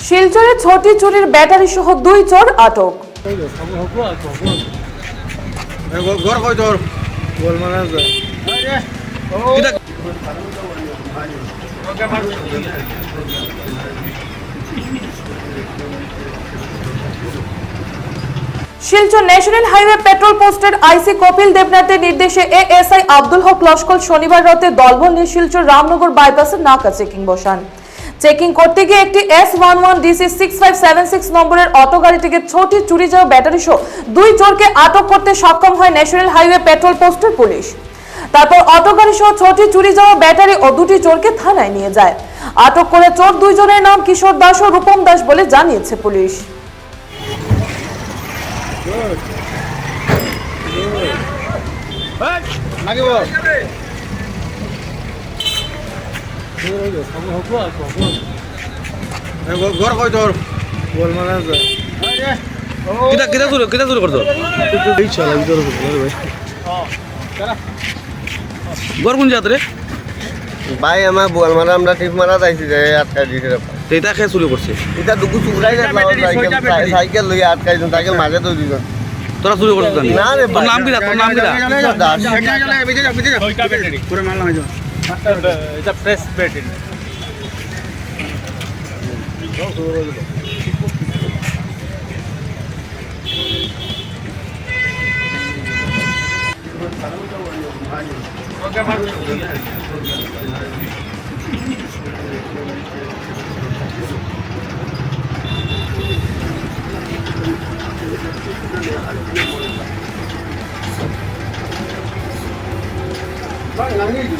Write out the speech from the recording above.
শিলচরে ছটি চুরির ব্যাটারি সহ দুই চোর আটক ঘর কই তোর বল মানে আছে শিলচর ন্যাশনাল হাইওয়ে পেট্রোল পোস্টের আইসি কপিল দেবনাথের নির্দেশে এএসআই আব্দুল হক লস্কর শনিবার রাতে দলবল নিয়ে শিলচর রামনগর বাইপাসের নাকা চেকিং বসান। চেকিং করতে গিয়ে একটি S one one DC six five seven six নম্বরের অটো গাড়ি থেকে ছটি চুরি যাওয়া ব্যাটারি সহ দুই চোরকে আটক করতে সক্ষম হয় ন্যাশনাল হাইওয়ে পেট্রোল পোস্টের পুলিশ। তারপর অটো গাড়ি সহ ছটি চুরি যাওয়া ব্যাটারি ও দুটি চোরকে থানায় নিয়ে যায়। আটক করে চোর দুইজনের নাম কিশোর দাস ও রূপম দাস বলে জানিয়েছে পুলিশ। নাকি বল ঘর কই তোর বল মানে কিটা কিটা শুরু কিটা শুরু করছ এই চালা ভিতরে ভাই গড় কোন জাত রে ভাই আমার বোয়াল মারা আমরা ঠিক মারা যাইছি যে আটকাই দিছে তো এটা কে চুরি করছে এটা দুকু চুরাই না সাইকেল লই আটকাই দিন সাইকেল মাঝে তো দিজন তোরা চুরি করছিস না রে তোর নাম কি তোর নাম কি এটা চলে এবিতে যা এবিতে দাস পুরো মাল নামাই এটা ফ্রেশ পেটিন Thank you. バイバイ。